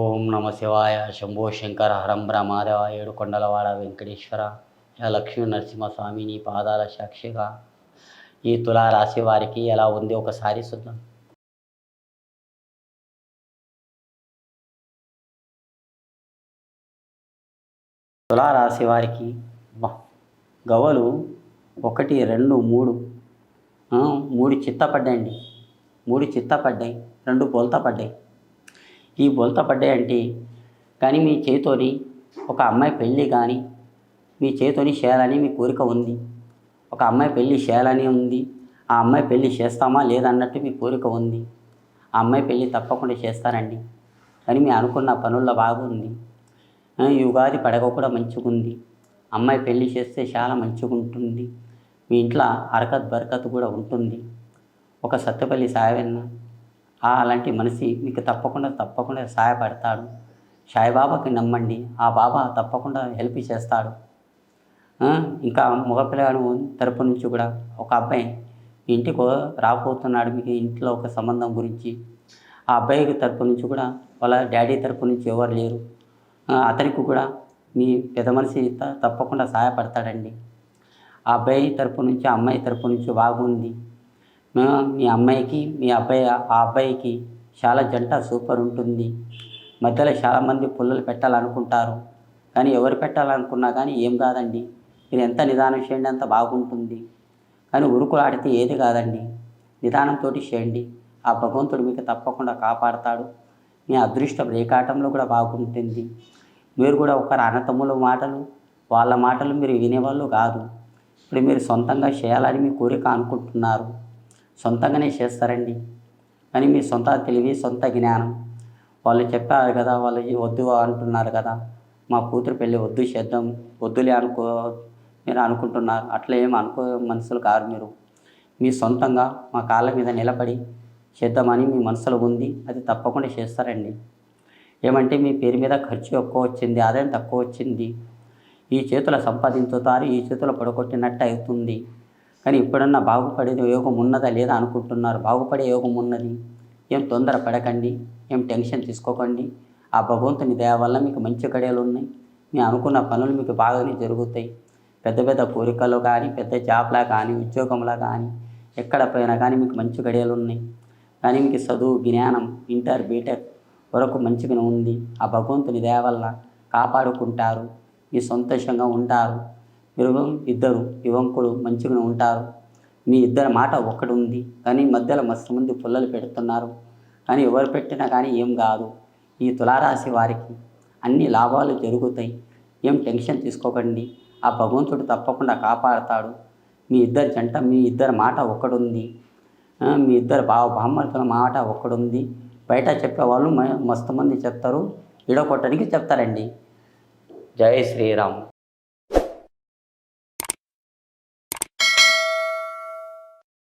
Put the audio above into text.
ఓం నమ శివాయ శంభో శంకర హరం బ్రహ్మాదేవ ఏడుకొండలవాడ వెంకటేశ్వర లక్ష్మీ నరసింహస్వామి నీ పాదాల సాక్షిగా. ఈ తులా రాశి వారికి ఎలా ఉంది? ఒకసారి చూద్దాం. తులా రాశి వారికి గవలు ఒకటి రెండు మూడు. మూడు చిత్తపడ్డాయండి. మూడు చిత్త పడ్డాయి రెండు పొలత పడ్డాయి ఈ బొలత పడ్డాయి అంటే? కానీ మీ చేతోని ఒక అమ్మాయి పెళ్ళి కానీ మీ చేతోని చేయాలని మీ కోరిక ఉంది. ఒక అమ్మాయి పెళ్ళి చేయాలని ఉంది. ఆ అమ్మాయి పెళ్ళి చేస్తామా లేదన్నట్టు మీ కోరిక ఉంది. ఆ అమ్మాయి పెళ్ళి తప్పకుండా చేస్తారండి. కానీ మీ అనుకున్న పనుల్లో బాగుంది. ఈ ఉగాది పడగ కూడా మంచిగా ఉంది అమ్మాయి పెళ్ళి చేస్తే చాలా మంచిగా ఉంటుంది మీ ఇంట్లో అరకత్ బరకత్ కూడా ఉంటుంది. ఒక సత్యపల్లి సాయవన్న అలాంటి మనిషి మీకు తప్పకుండా తప్పకుండా సహాయపడతాడు. సాయిబాబాకి నమ్మండి. ఆ బాబా తప్పకుండా హెల్ప్ చేస్తాడు. ఇంకా మగపిల్లగాడు తరపు నుంచి కూడా ఒక అబ్బాయి ఇంటికి రాబోతున్నాడు మీకు ఇంట్లో ఒక సంబంధం గురించి. ఆ అబ్బాయికి తరపు నుంచి కూడా వాళ్ళ డాడీ తరపు నుంచి ఎవరు లేరు. అతనికి కూడా మీ పెద్ద మనిషి తప్పకుండా సహాయపడతాడండి. ఆ అబ్బాయి తరపు నుంచి ఆ అమ్మాయి తరపు నుంచి బాగుంది. మీ అమ్మాయికి మీ అబ్బాయి ఆ అబ్బాయికి చాలా జంట సూపర్ ఉంటుంది. మధ్యలో చాలామంది పుల్లలు పెట్టాలనుకుంటారు. కానీ ఎవరు పెట్టాలనుకున్నా కానీ ఏం కాదండి. మీరు ఎంత నిదానం చేయండి అంత బాగుంటుంది. కానీ ఉరుకులాడితే ఏది కాదండి. నిదానంతో చేయండి. ఆ భగవంతుడు మీకు తప్పకుండా కాపాడతాడు. మీ అదృష్టం రేఖాటంలో కూడా బాగుంటుంది. మీరు కూడా ఒకరి అన్నతమ్ముల మాటలు వాళ్ళ మాటలు మీరు వినేవాళ్ళు కాదు. ఇప్పుడు మీరు సొంతంగా చేయాలని మీ కోరిక అనుకుంటున్నారు. సొంతంగానే చేస్తారండి. కానీ మీ సొంత తెలివి సొంత జ్ఞానం. వాళ్ళు చెప్పారు కదా వాళ్ళు వద్దు అంటున్నారు కదా. మా కూతురు పెళ్ళి వద్దు చేద్దాం వద్దులే అనుకో మీరు అనుకుంటున్నారు. అట్లా ఏం అనుకో మనుషులు కారు మీరు. మీ సొంతంగా మా కాళ్ళ మీద నిలబడి చేద్దామని మీ మనసులో ఉంది. అది తప్పకుండా చేస్తారండి. ఏమంటే మీ పేరు మీద ఖర్చు ఎక్కువ వచ్చింది ఆదాయం తక్కువ వచ్చింది. ఈ చేతుల సంపాదించుతారు ఈ చేతుల పడగొట్టినట్టు అవుతుంది. కానీ ఇప్పుడన్నా బాగుపడే యోగం ఉన్నదా లేదా అనుకుంటున్నారు? బాగుపడే యోగం ఉన్నది. ఏం తొందర పడకండి. ఏం టెన్షన్ తీసుకోకండి. ఆ భగవంతుని దయ వల్ల మీకు మంచి గడియలు ఉన్నాయి. మీ అనుకున్న పనులు మీకు బాగానే జరుగుతాయి. పెద్ద పెద్ద కోరికలు కానీ పెద్ద జాబ్లా కానీ ఉద్యోగంలా కానీ ఎక్కడ పోయినా కానీ మీకు మంచి గడియలు ఉన్నాయి. కానీ మీకు చదువు జ్ఞానం ఇంటర్ బీటెక్ వరకు మంచిగానే ఉంది. ఆ భగవంతుని దయ వల్ల కాపాడుకుంటారు. మీ సంతోషంగా ఉంటారు. మీరు ఇద్దరు యువకులు మంచిగానే ఉంటారు. మీ ఇద్దరి మాట ఒకటి ఉంది కానీ మధ్యలో మస్తు మంది పుల్లలు పెడుతున్నారు. కానీ ఎవరు పెట్టినా కానీ ఏం కాదు. ఈ తులారాశి వారికి అన్ని లాభాలు జరుగుతాయి. ఏం టెన్షన్ తీసుకోకండి. ఆ భగవంతుడు తప్పకుండా కాపాడతాడు. మీ ఇద్దరి జంట మీ ఇద్దరి మాట ఒకడుంది మీ ఇద్దరు బావ బామ్మర్తుల మాట ఒకడుంది బయట చెప్పేవాళ్ళు మ- మస్తు మంది చెప్తారు. ఇడగొట్టడానికి చెప్తారండి. జై శ్రీరామ్.